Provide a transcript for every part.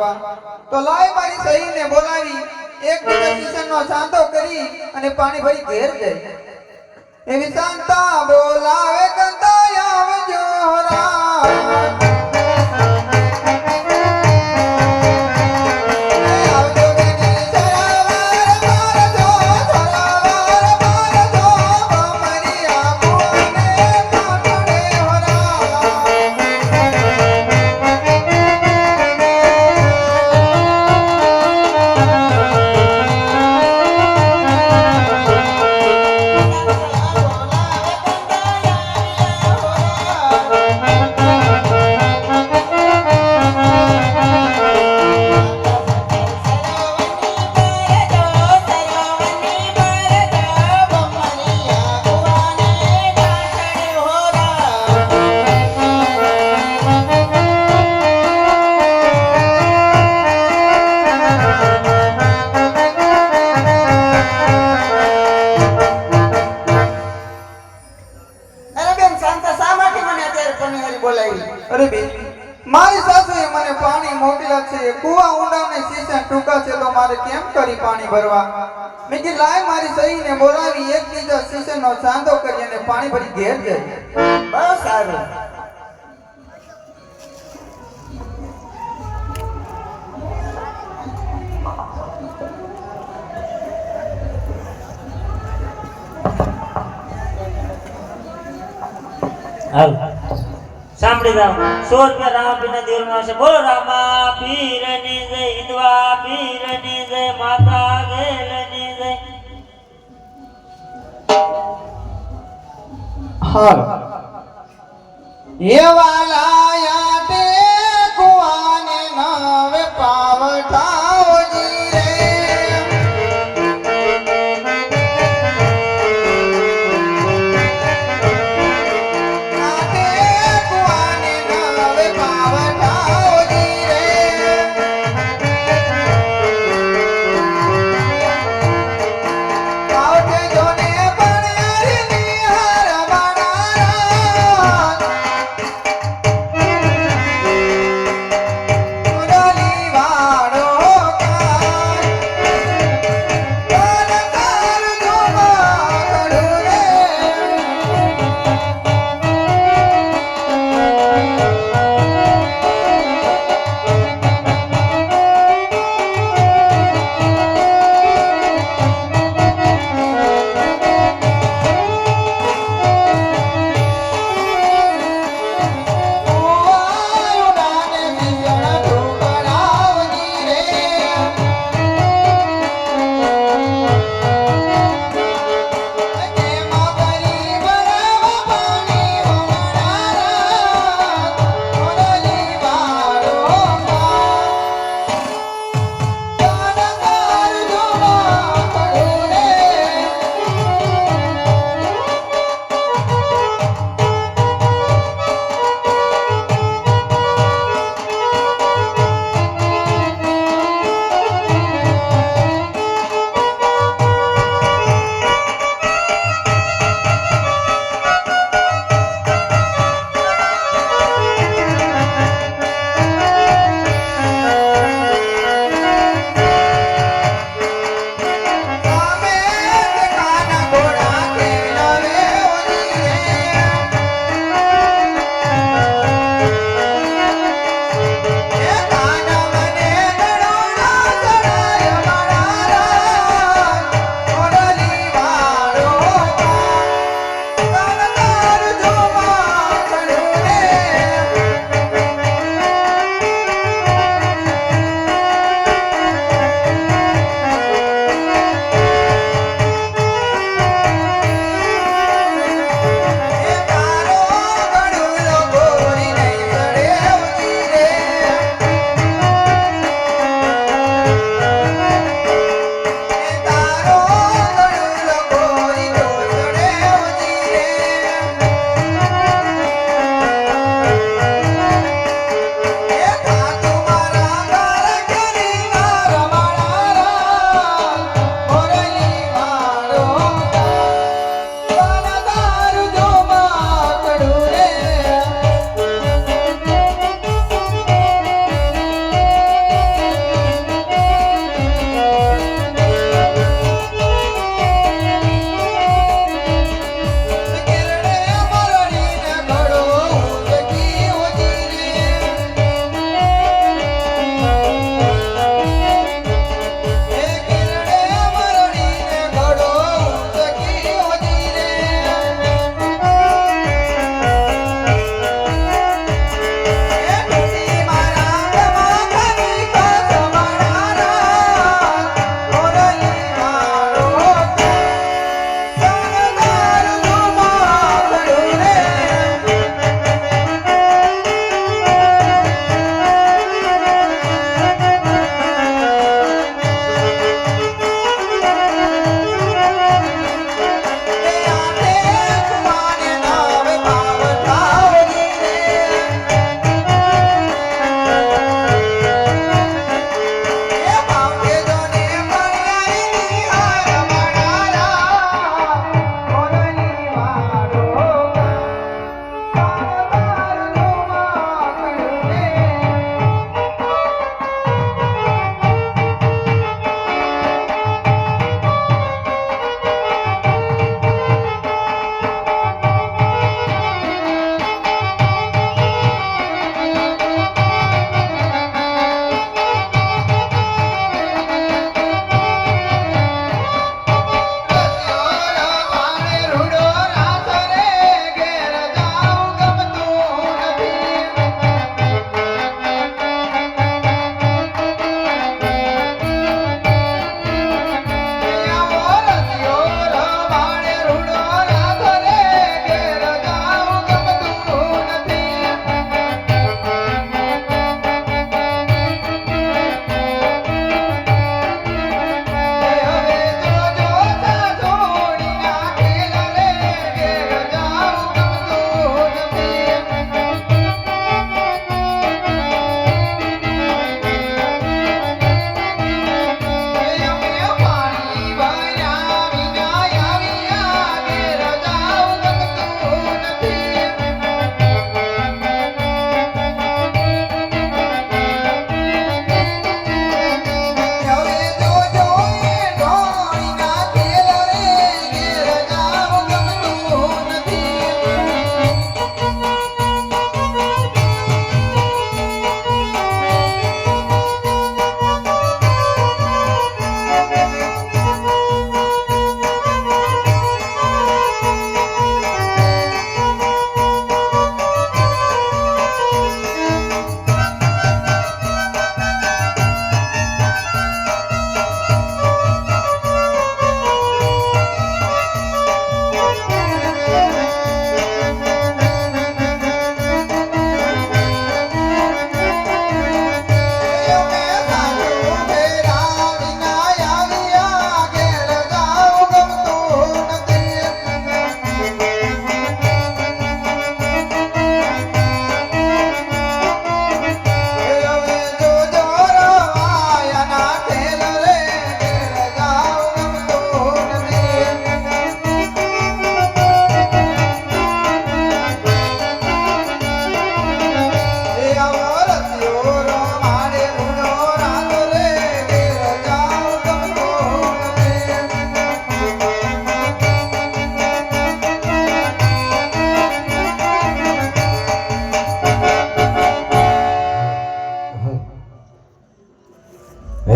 ભરવા તો લાય મારી સહીને બોલાવી. એક બીજા કિશનનો સાંધો કરી અને પાણી ભરી ઘેર જાય એવી શાંતા બોલાવે કંતા આવજો રામ મારે કેમ કરી પાણી ભરવા? મેં કે લાય મારી સહીને બોલાવી. એક બીજા સીસન નો સાંધો કરી અને પાણી ભરી ઘેર જાય બહુ સારું. હાલ. સાંભળી જાઓ. સો રૂપિયા રામાપીરના દેવળમાં આવશે. બોલો રામા પીરની જય હિંદવા પીરની જય માતા ગેલની જય. હાલ એ લાયા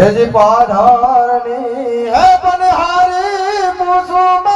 હેજી પાધારની હે બનહારી પૂછું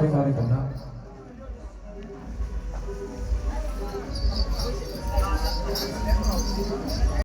अधिकारी करणार